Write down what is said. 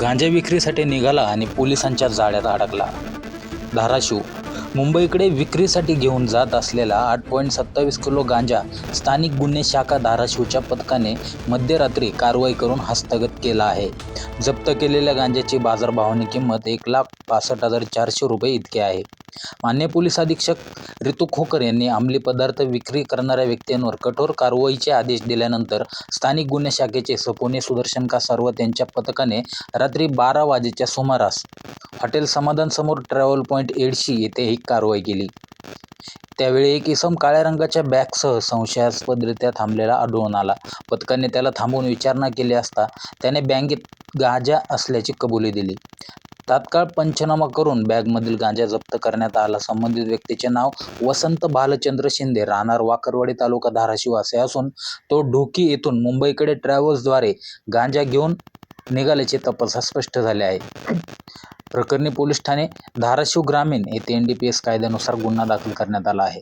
गांजा विक्रीसाठी निघाला आणि पोलिसांच्या जाळ्यात अडकला. धाराशिव मुंबईकडे विक्रीसाठी घेऊन जात असलेला आठ पॉईंट सत्तावीस किलो गांजा स्थानिक गुन्हे शाखा धाराशिवच्या पथकाने मध्यरात्री कारवाई करून हस्तगत केला आहे. जप्त केलेल्या गांजाची बाजारभावानी किंमत एक लाख पासष्ट हजार चारशे रुपये इतकी आहे. मान्य पोलीस अधीक्षक रितू खोकर यांनी अंमली पदार्थ विक्री करणाऱ्या व्यक्तींवर कठोर कारवाईचे आदेश दिल्यानंतर स्थानिक गुन्हे शाखेचे सपोने सुदर्शन का सर्व यांच्या पथकाने रात्री बारा वाजेच्या सुमारास हॉटेल समाधानसमोर ट्रॅव्हल पॉईंट एडशी येथे ही कारवाई केली. त्यावेळी एक इसम काळ्या रंगाच्या बॅगसह संशयास्पदरित्या थांबलेला आढळून आला. पथकाने त्याला थांबवून विचारणा केली असता त्याने बँकेत गांजा असल्याची कबुली दिली. तात्काळ पंचनामा करून बॅगमधील गांजा जप्त करण्यात आला. संबंधित व्यक्तीचे नाव वसंत भालचंद्र शिंदे राहणार वाकरवाडी तालुका धाराशिव असे असून तो ढोकी येथून मुंबईकडे ट्रॅव्हल्सद्वारे गांजा घेऊन निघाल्याचे तपासात स्पष्ट झाले आहे. प्रकरणी पोलीस ठाणे धाराशिव ग्रामीण येथे एन डी पी एस कायद्यानुसार गुन्हा दाखल करण्यात आला आहे.